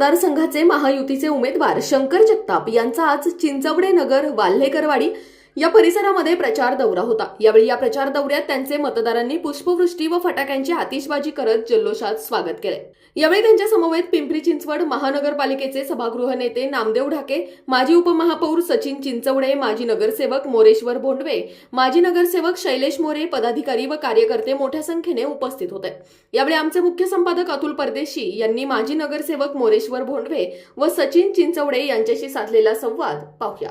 मतदारसंघाचे महायुतीचे उमेदवार शंकर जगताप यांचा आज चिंचवडे नगर वाल्हेकरवाडी या परिसरामध्ये प्रचार दौरा होता. यावेळी या प्रचार दौऱ्यात त्यांचे मतदारांनी पुष्पवृष्टी व फटाक्यांची आतिषबाजी करत जल्लोषात स्वागत केले. यावेळी त्यांच्या समवेत पिंपरी चिंचवड महानगरपालिकेचे सभागृह नेते नामदेव ढाके माजी उपमहापौर सचिन चिंचवडे माजी नगरसेवक मोरेश्वर भोंडवे माजी नगरसेवक शैलेश मोरे पदाधिकारी व कार्यकर्ते मोठ्या संख्येने उपस्थित होते. यावेळी आमचे मुख्य संपादक अतुल परदेशी यांनी माजी नगरसेवक मोरेश्वर भोंडवे व सचिन चिंचवडे यांच्याशी साधलेला संवाद पाहूया.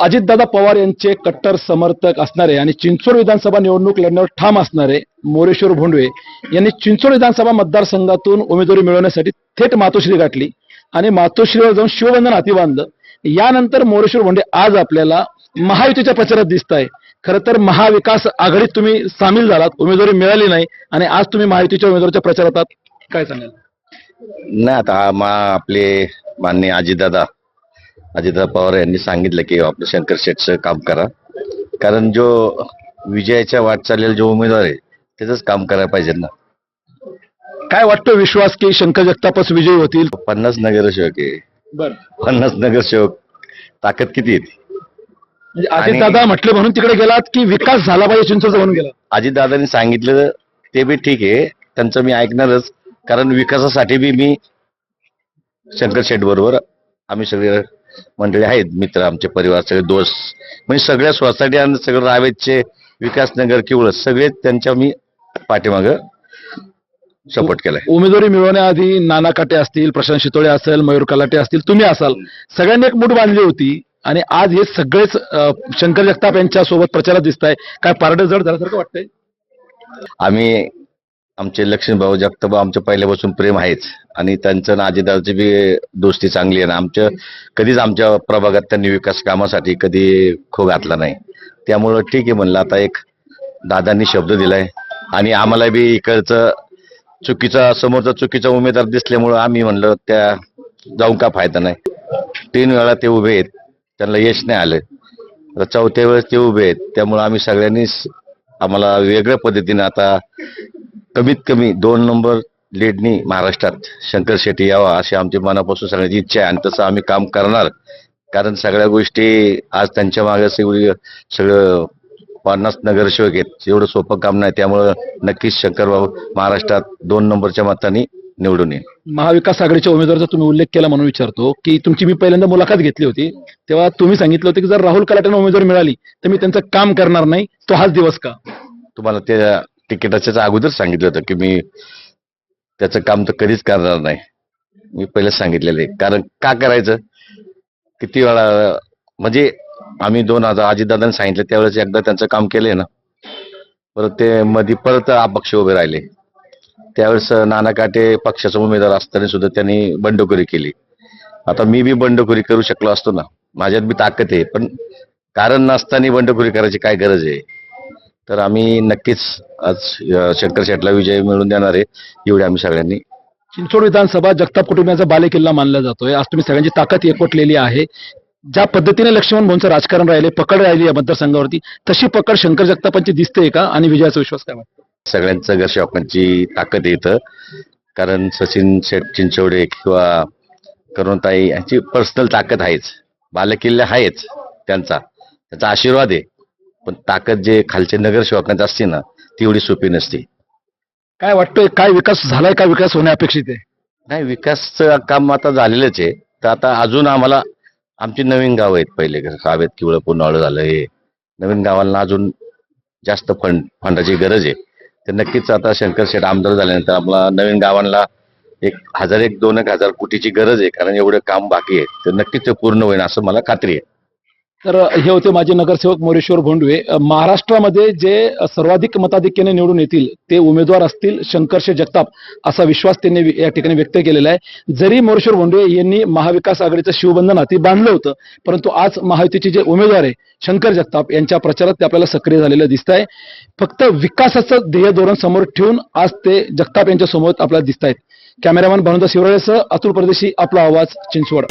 अजितदादा पवार यांचे कट्टर समर्थक असणारे आणि चिंचवड विधानसभा निवडणूक लढण्यावर ठाम असणारे मोरेश्वर भोंडवे यांनी चिंचवड विधानसभा मतदारसंघातून उमेदवारी मिळवण्यासाठी थेट मातोश्री गाठली. आणि मातोश्रीवर जाऊन शिवबंधन हाती बांधलं. यानंतर मोरेश्वर भोंडे आज आपल्याला महायुतीच्या प्रचारात दिसत आहे खरं तर महाविकास आघाडीत तुम्ही सामील झालात उमेदवारी मिळाली नाही आणि आज तुम्ही महायुतीच्या उमेदवाराच्या प्रचारात आहात. काय सांगाल? नाही आता मा आपले माननीय अजितदादा अजितदा पवार यांनी सांगितलं की आपलं शंकर शेठचं काम करा. कारण जो विजयाच्या वाटचालीला जो उमेदवार आहे त्याच काम करायला पाहिजे ना. काय वाटतं विश्वास की शंकर जगतापच विजयी होतील? पन्नास नगरसेवक आहे. बर. पन्नास नगरसेवक ताकद किती येते म्हणजे अजितदादा म्हटले म्हणून तिकडे गेलात की विकास झाला पाहिजे चिंचवडचा म्हणून गेला. अजितदादांनी सांगितलं ते बी ठीक आहे. त्यांचं मी ऐकणारच. कारण विकासासाठी बी मी शंकर शेठ बरोबर आम्ही सगळे मंडळी आहेत मित्र आमचे परिवार सगळे दोस्त. म्हणजे सगळ्या सोसायटी आणि सगळं रावेतचे विकासनगर किंवा सगळे त्यांच्या मी पाठीमाग सपोर्ट केलाय. उमेदवारी मिळवण्याआधी नाना काटे असतील प्रशांत शितोळे असेल मयूर कलाटे असतील तुम्ही असाल. सगळ्यांनी एक मूठ बांधली होती आणि आज हे सगळेच शंकर जगताप यांच्या सोबत प्रचारात दिसत आहे काय पारडं जड झाल्यासारखं वाटतंय? आम्ही आमचे लक्ष्मी भाऊ जगताबा आमच्या पहिल्यापासून प्रेम आहेच. आणि त्यांचं ना अजितदादाची बी दोस्ती चांगली आहे. ना आमच्या कधीच आमच्या प्रभागात त्यांनी विकास कामासाठी कधी खो घातला नाही. त्यामुळं ठीक आहे म्हणलं. आता एक दादांनी शब्द दिलाय. आणि आम्हाला बी इकडचं चुकीचा समोरचा चुकीचा उमेदवार दिसल्यामुळं आम्ही म्हणलं त्या जाऊन का फायदा नाही? तीन वेळा ते उभे आहेत त्यांना यश नाही आलं. आता चौथ्या वेळेस ते उभे आहेत त्यामुळं आम्ही सगळ्यांनीच आम्हाला वेगळ्या पद्धतीने आता कमीत कमी दोन नंबर लीडनी महाराष्ट्रात शंकर शेट्टी यावा अशी आमची मनापासून सगळ्यांची इच्छा आहे. आणि तसं आम्ही काम करणार कारण सगळ्या गोष्टी आज त्यांच्या मागे सगळं पन्नास नगरसेवक आहेत. एवढं सोपं काम नाही. त्यामुळं नक्कीच शंकरबाबू महाराष्ट्रात दोन नंबरच्या मताने निवडून येईल. महाविकास आघाडीच्या उमेदवाराचा तुम्ही उल्लेख केला म्हणून विचारतो की तुमची मी पहिल्यांदा मुलाखत घेतली होती तेव्हा तुम्ही सांगितलं होतं की जर राहुल कलाटेंना उमेदवारी मिळाली तर मी त्यांचं काम करणार नाही. तो हाच दिवस का? तुम्हाला त्या तिकिटाच्या अगोदर सांगितलं होतं की मी त्याचं काम तर कधीच करणार नाही. मी पहिलेच सांगितलेलं आहे. कारण का करायचं? किती वेळा म्हणजे आम्ही दोन हजार अजितदादांनी सांगितलं त्यावेळेस एकदा त्यांचं काम केलंय ना. परत ते मध्ये परत अपक्ष उभे राहिले. त्यावेळेस नाना काटे पक्षाचा उमेदवार असताना सुद्धा त्यांनी बंडखोरी केली. आता मी बी बंडखोरी करू शकलो असतो ना माझ्यात बी ताकद आहे पण कारण नसताना बंडखोरी करायची काय गरज आहे? तर आम्ही नक्कीच आज शंकर शेटला विजय मिळवून देणार आहे एवढे आम्ही सगळ्यांनी. चिंचवड विधानसभा जगताप कुटुंबियांचा बालेकिल्ला मानला जातोय. आज तुम्ही सगळ्यांची ताकद एकवटलेली आहे. ज्या पद्धतीने लक्ष्मण भाऊंचं राजकारण राहिले पकड राहिली या मतदारसंघावरती तशी पकड शंकर जगतापांची दिसते का? आणि विजयाचा विश्वास काय वाटतो? सगळ्यांचं घरशॉकांची ताकद येतं कारण सचिन शेट चिंचवडे किंवा करुणताई यांची पर्सनल ताकद आहेच. बालेकिल्ले आहेच त्यांचा. त्यांचा आशीर्वाद आहे. पण ताकद जे खालचे नगरसेवकांची असते ना ती एवढी सोपी नसते. काय वाटतंय काय विकास झालाय का? विकास होणे अपेक्षित आहे? नाही विकासचं काम आता झालेलंच आहे. तर आता अजून आम्हाला आमची नवीन गाव आहेत पहिले कावेत किंवा पुन्हाळं झालं हे. नवीन गावांना अजून जास्त फंड फंडाची गरज आहे. तर नक्कीच आता शंकर शेठ आमदार झाल्यानंतर आम्हाला नवीन गावांना एक हजार एक दोन एक हजार कोटीची गरज आहे कारण एवढं काम बाकी आहे. तर नक्कीच ते पूर्ण होईल असं मला खात्री आहे. तर हे होते माजी नगरसेवक मोरेश्वर भोंडवे महाराष्ट्रामध्ये जे सर्वाधिक मताधिक्याने निवडून येतील ते उमेदवार असतील शंकरशे जगताप असा विश्वास त्यांनी या ठिकाणी व्यक्त केलेला आहे. जरी मोरेश्वर भोंडवे यांनी महाविकास आघाडीचं शिवबंधन हाती बांधलं होतं परंतु आज महायुतीचे जे उमेदवार आहे शंकर जगताप यांच्या प्रचारात ते आपल्याला सक्रिय झालेलं दिसत आहे. फक्त विकासाचं ध्येय धोरण समोर ठेवून आज ते जगताप यांच्या समोर आपल्याला दिसत आहेत. कॅमेरामॅन भानुदा शिवराळेसह अतुल परदेशी आपला आवाज चिंचवड.